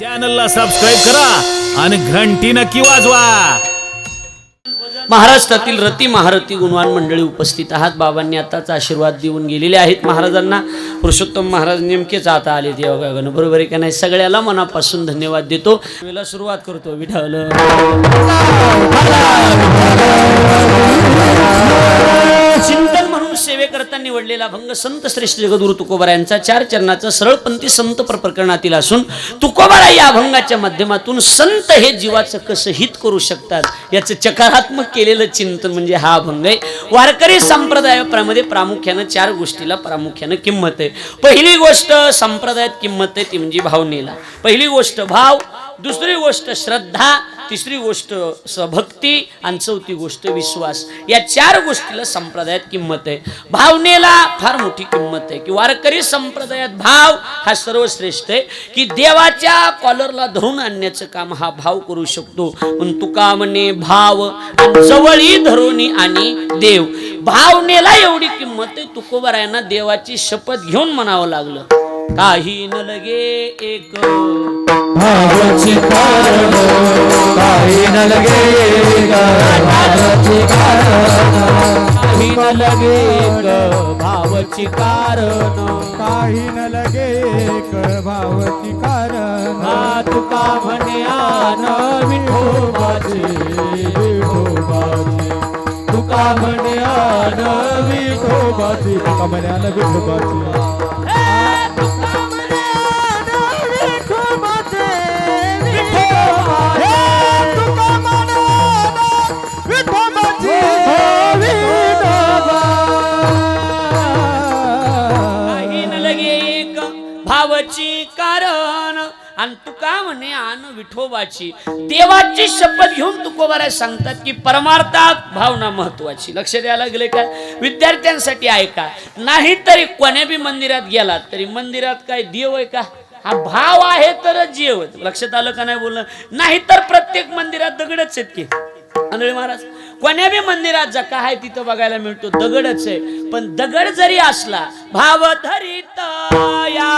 चॅनलला सबस्क्राईब करा आणि घंटी नक्की वाजवा. महाराष्ट्रातील रती महारथी गुणवान मंडळी उपस्थित आहात. बाबांनी आताच आशीर्वाद देऊन गेलेले आहेत महाराजांना. पुरुषोत्तम महाराज नेमकेच आता आले ते योगायोगानं बरोबर आहे का नाही? सगळ्याला मनापासून धन्यवाद देतो. वेळेला सुरुवात करतो. सेवेकरता निवडलेला भंग संत श्रेष्ठ जगद्गुरु तुकोबारा यांचा चार चरणाचा सरळपंथी संत प्र- प्रकरणातील असून तुकोबारा या अभंगाच्या माध्यमातून संत हे जीवाचं कसं हित करू शकतात याचं चकारात्मक केलेलं चिंतन म्हणजे हा अभंग आहे. वारकरी संप्रदायामध्ये प्रामुख्यानं चार गोष्टीला प्रामुख्यानं किंमत आहे. पहिली गोष्ट संप्रदायात किंमत आहे ती म्हणजे भावनेला. पहिली गोष्ट भाव दुसरी गोष्ट श्रद्धा तिसरी गोष्ट सभक्ती भक्ती आणि चौथी गोष्ट विश्वास. या चार गोष्टीला संप्रदायात किंमत आहे. भावनेला फार मोठी किंमत आहे. की वारकरी संप्रदायात भाव हा सर्वश्रेष्ठ आहे. की देवाच्या कॉलरला धरून आणण्याचं काम हा भाव करू शकतो. पण तुका म्हणे भाव जवळी धरुनी आणि देव. भावनेला एवढी किंमत आहे तुकोबरायांना देवाची शपथ घेऊन म्हणावं लागलं. काही न लगे एक. भावाची कारण काही न लगे भावाची कारण काही न लगे एक. भावची कारण काही न लगे भावाची कारण तुका म्हणे आन विठोबाची विठोबाची तुका म्हणे आन विठोबाची तुका म्हणे आन विठोबाची भावची कारण. आणि तुका म्हणे आन विठोबाची? देवाची शपथ घेऊन तुकोबाराय सांगतात की परमार्थात भावना महत्वाची. लक्ष द्यायला गेले काय विद्यार्थ्यांसाठी ऐका. नाही तरी कोण्या बी मंदिरात गेलात तरी मंदिरात काय देव आहे का? हा भाव आहे तरच जीव लक्षात आलं का नाही बोललं नाही तर प्रत्येक मंदिरात दगडच आहेत की. आंधळे महाराज कोण्या बी मंदिरात जा काय तिथं बघायला मिळतो. दगडच आहे. पण दगड जरी असला भाव धरित या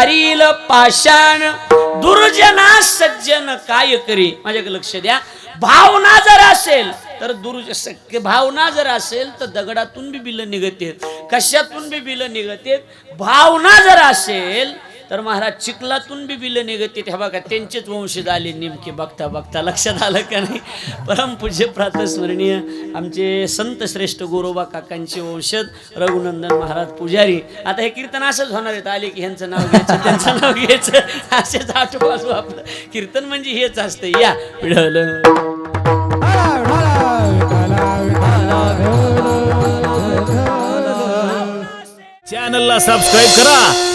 वारील पाषाण दुर्जना सज्जन काय करी? माझ्याकडे लक्ष द्या. भावना जर असेल तर दुर्ज भावना जर असेल तर दगडातून बी बिलं निघते कशातून बी बिलं निघते भावना जर असेल तर महाराज चिखलातून बी बिल निघते हे बघा त्यांचेच वंशज आले नेमके बघता बघता. लक्षात आलं का नाही? परमपूज्य प्रातस्मरणीय आमचे संत श्रेष्ठ गोरोबा काकांचे वंशज रघुनंदन महाराज पुजारी. आता हे कीर्तन असंच होणार आहेत. आले की ह्यांचं नाव घ्यायचं त्यांचं नाव घ्यायचं. असेच आठवासू आपलं. कीर्तन म्हणजे हेच असतं. या पिढवलं चॅनलला सबस्क्राईब करा.